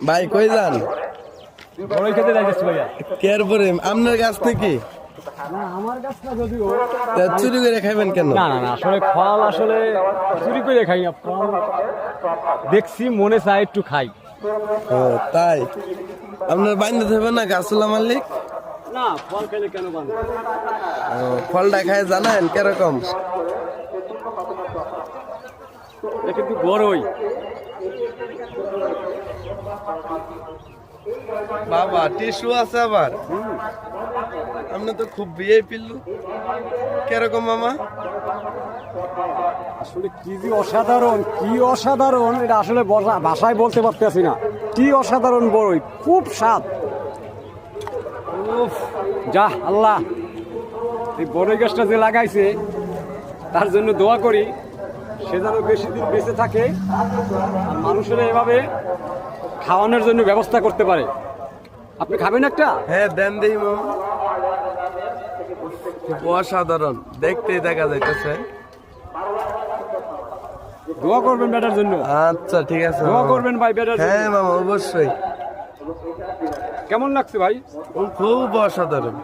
ভাই কই যান? বড়ই খেতে যাইতেছি ভাইয়া। কেয়ার পরে? আপনার গাছ নাকি? আমার গাছ না যদিও। তা চুরি করে খাইবেন কেন? না না আসলে ফল আসলে চুরি করে খাই না ফল দেখছি মনে চায় একটু খাই। ও তাই? আপনার বাইন্দে থাকবে না গাছুলা মালিক? না ফল খেলে কেন বান ও, ফলটা খায় জানেন কীরকম? বড়ই বাবা টিস্যু আছে আবার? আপনি তো খুব বিয়ে পিল্লু কীরকম মামা? আসলে কি যে অসাধারণ কি অসাধারণ এটা আসলে ভাষায় বলতে পারতেছি না। কি অসাধারণ বড়ই খুব স্বাদ। উফ, যা আল্লাহ। এই বড়ই গাছটা যে লাগাইছে তার জন্য দোয়া করি সে যেন বেশি দিন বেঁচে থাকে আর মানুষেরা এভাবে খাওয়ানোর জন্য ব্যবস্থা করতে পারে। আপনি খাবেন একটা? হ্যাঁ দেন দেই অসাধারণ। দেখতেই দেখা যাইতেছে। দোয়া করবেন বেটার জন্য। আচ্ছা ঠিক আছে দোয়া করবেন ভাই বেটার হ্যাঁ মামা অবশ্যই। কেমন লাগছে ভাই? খুব অসাধারণ।